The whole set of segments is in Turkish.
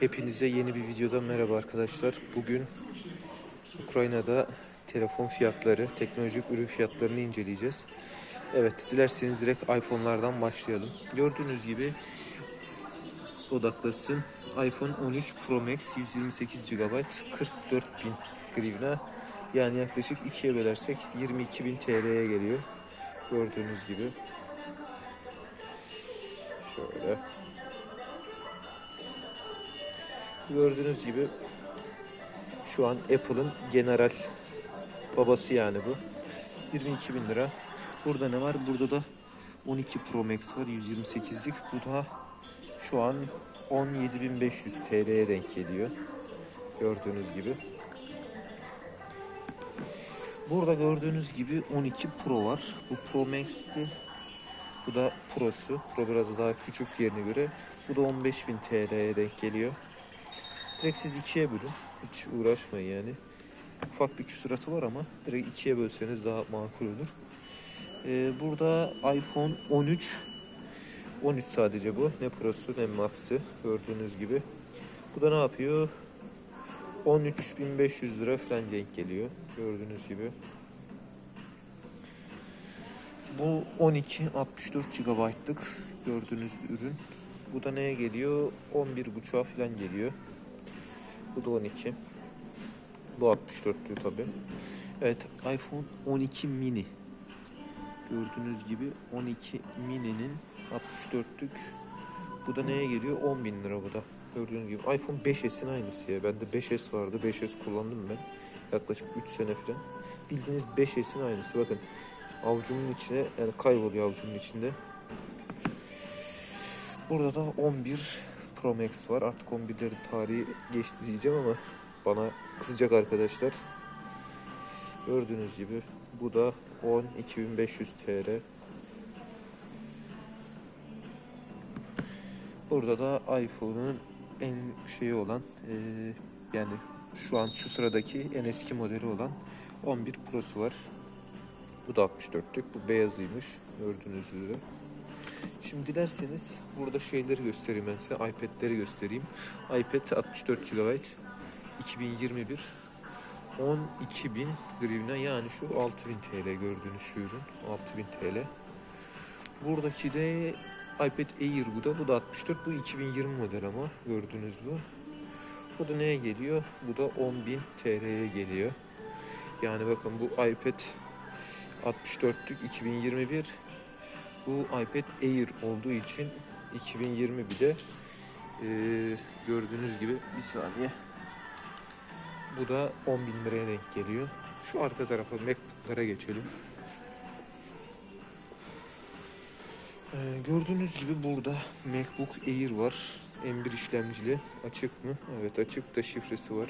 Hepinize yeni bir videodan merhaba arkadaşlar. Bugün Ukrayna'da telefon fiyatları, teknolojik ürün fiyatlarını inceleyeceğiz. Evet, dilerseniz direkt iPhone'lardan başlayalım. Gördüğünüz gibi odaklasın. iPhone 13 Pro Max 128 GB 44 bin grivna. Yani yaklaşık 2'ye bölersek 22 bin TL'ye geliyor. Gördüğünüz gibi. Şöyle. Gördüğünüz gibi şu an Apple'ın general babası yani bu. 22 bin lira. Burada ne var? Burada da 12 Pro Max var 128'lik. Bu da şu an 17.500 TL'ye denk geliyor. Gördüğünüz gibi. Burada gördüğünüz gibi 12 Pro var. Bu Pro Max'ti. Bu da Pro'su. Pro biraz daha küçük diğerine göre. Bu da 15.000 TL'ye denk geliyor. Direkt siz ikiye bölün. Hiç uğraşmayın yani. Ufak bir küsuratı var ama direkt ikiye bölseniz daha makul olur. Ee, burada iPhone 13 13 sadece bu. Ne Pro'su ne Max'ı gördüğünüz gibi. Bu da ne yapıyor? 13.500 lira falan denk geliyor. Gördüğünüz gibi. Bu 12 64 GB'lık gördüğünüz ürün. Bu da neye geliyor? 11.5'a falan geliyor. Bu da 12. Bu 64'lü tabi. Evet iPhone 12 mini. Gördüğünüz gibi 12 mini'nin 64'lük. Bu da neye geliyor? 10 bin lira bu da. Gördüğünüz gibi iPhone 5s'in aynısı ya. Bende 5s vardı. 5s kullandım ben. Yaklaşık 3 sene falan. Bildiğiniz 5s'in aynısı. Bakın avucumun içine yani kayboluyor avucumun içinde. Burada da 11 Pro Max var. Artık 11'lerin tarihi geçti diyeceğim ama bana kızacak arkadaşlar. Gördüğünüz gibi bu da 10.2500 TL. Burada da iPhone'un en şeyi olan eee, yani şu an şu sıradaki en eski modeli olan 11 Pro'su var. Bu da 64'lük. Bu beyazıymış. Gördüğünüz üzere. Şimdi dilerseniz burada şeyleri göstereyim ben size. iPad'leri göstereyim. iPad 64 GB 2021 12.000 grivna yani şu 6.000 TL gördüğünüz şu ürün 6.000 TL. Buradaki de iPad Air bu da bu da 64 bu 2020 model ama gördüğünüz bu. Bu da neye geliyor? Bu da 10.000 TL'ye geliyor. Yani bakın bu iPad 64'lük 2021 bu iPad Air olduğu için 2020 bir de eee, gördüğünüz gibi bir saniye bu da 10 bin liraya denk geliyor. Şu arka tarafa MacBook'lara geçelim. Ee, gördüğünüz gibi burada MacBook Air var. M1 işlemcili. Açık mı? Evet açık da şifresi var.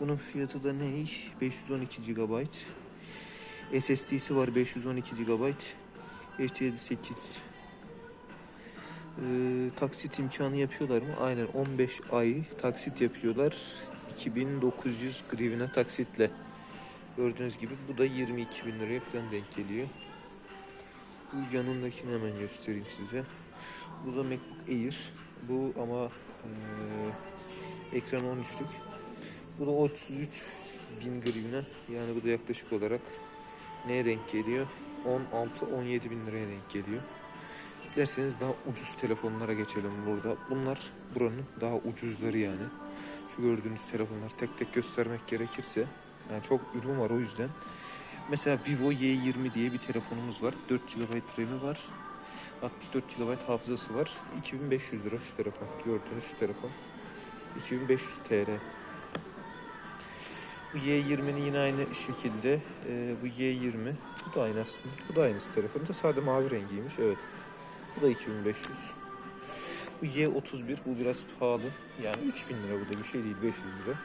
Bunun fiyatı da ne? 512 GB. SSD'si var 512 GB. HDD8 ee, taksit imkanı yapıyorlar mı? Aynen 15 ay taksit yapıyorlar. 2900 grivna taksitle. Gördüğünüz gibi bu da 22 bin liraya falan denk geliyor. Bu yanındakini hemen göstereyim size. Bu da MacBook Air. Bu ama eee ekran 13'lük. Bu da 33 bin grivna. Yani bu da yaklaşık olarak neye denk geliyor? 16-17 bin liraya denk geliyor. Dilerseniz daha ucuz telefonlara geçelim burada. Bunlar buranın daha ucuzları yani. Şu gördüğünüz telefonlar tek tek göstermek gerekirse yani çok ürün var o yüzden. Mesela Vivo Y20 diye bir telefonumuz var. 4 GB RAM'i var. 64 GB hafızası var. 2500 lira şu telefon. Gördüğünüz şu telefon. 2500 TL. Bu Y20'nin yine aynı şekilde. Ee, bu Y20. Bu da aynı aslında. Bu da aynısı telefon da sade mavi rengiymiş. Evet. Bu da 2500. Bu Y31 bu biraz pahalı. Yani 3000 lira bu da bir şey değil 500 lira.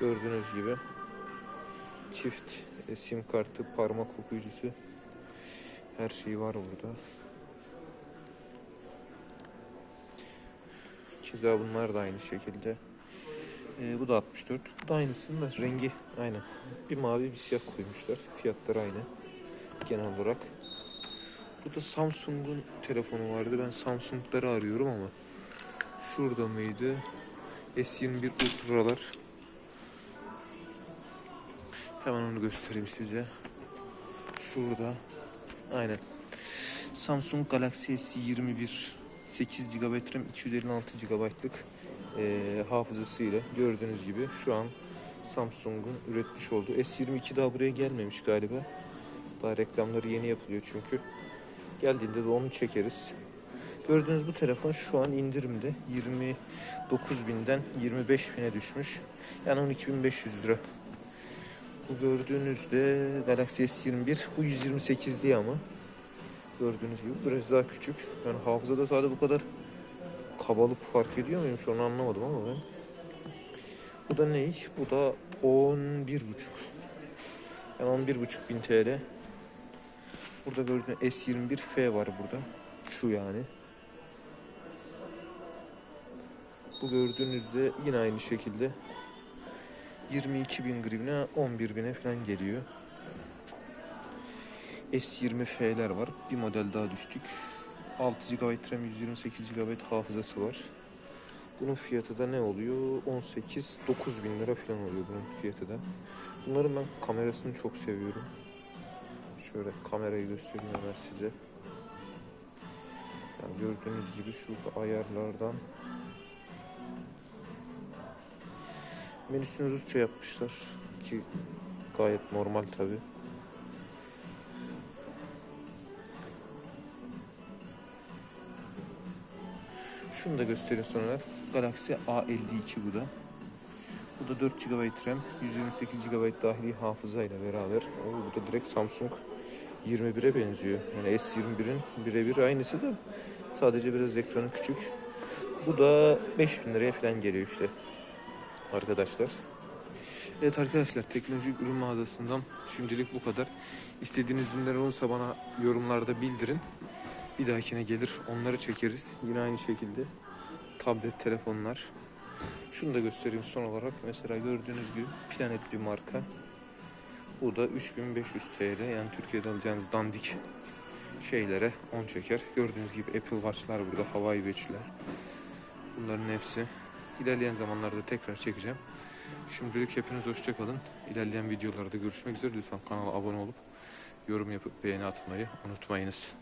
Gördüğünüz gibi çift e, sim kartı, parmak okuyucusu her şey var burada. Keza bunlar da aynı şekilde. E, bu da 64. Bu da aynısının da rengi aynı. Bir mavi bir siyah koymuşlar. Fiyatları aynı. Genel olarak. Burada Samsung'un telefonu vardı. Ben Samsung'ları arıyorum ama şu şurada mıydı? S21 Ultra'lar. Hemen onu göstereyim size. Şurada. Aynen. Samsung Galaxy S21 8 GB RAM 256 GB'lık eee hafızasıyla gördüğünüz gibi şu an Samsung'un üretmiş olduğu S22 daha buraya gelmemiş galiba. Daha reklamları yeni yapılıyor çünkü. Geldiğinde de onu çekeriz. Gördüğünüz bu telefon şu an indirimde 29.000'den 25.000'e düşmüş. Yani 12.500 lira. Bu gördüğünüzde Galaxy S21 bu 128 diye ama gördüğünüz gibi biraz daha küçük. Yani hafızada sadece bu kadar kabalık fark ediyor muyum şu an anlamadım ama ben. Bu da ne? Bu da 11.5. Yani 11.5 bin TL. Burada gördüğünüz S21F var burada. Şu yani. Bu gördüğünüzde yine aynı şekilde 22 bin grivne 11 bine falan geliyor. S20F'ler var. Bir model daha düştük. 6 GB RAM 128 GB hafızası var. Bunun fiyatı da ne oluyor? 18 9 bin lira falan oluyor bunun fiyatı da. Bunların ben kamerasını çok seviyorum. Şöyle kamerayı göstereyim hemen size. Yani gördüğünüz gibi şurada ayarlardan menüsünü Rusça yapmışlar ki gayet normal tabi. Şunu da göstereyim sonra. Galaxy A52 bu da. Bu da 4 GB RAM, 128 GB dahili hafıza ile beraber. Bu da direkt Samsung 21'e benziyor. Yani S21'in birebir aynısı da sadece biraz ekranı küçük. Bu da 5000 liraya falan geliyor işte arkadaşlar. Evet arkadaşlar teknolojik ürün mağazasından şimdilik bu kadar. İstediğiniz ürünler olursa bana yorumlarda bildirin. Bir dahakine gelir onları çekeriz. Yine aynı şekilde tablet, telefonlar. Şunu da göstereyim son olarak. Mesela gördüğünüz gibi Planet bir marka. Bu da 3500 TL yani Türkiye'de alacağınız dandik şeylere 10 çeker. Gördüğünüz gibi Apple Watch'lar burada, Hawaii Watch'ler. Bunların hepsi. İlerleyen zamanlarda tekrar çekeceğim. Şimdilik hepiniz hoşça kalın. İlerleyen videolarda görüşmek üzere. Lütfen kanala abone olup yorum yapıp beğeni atmayı unutmayınız.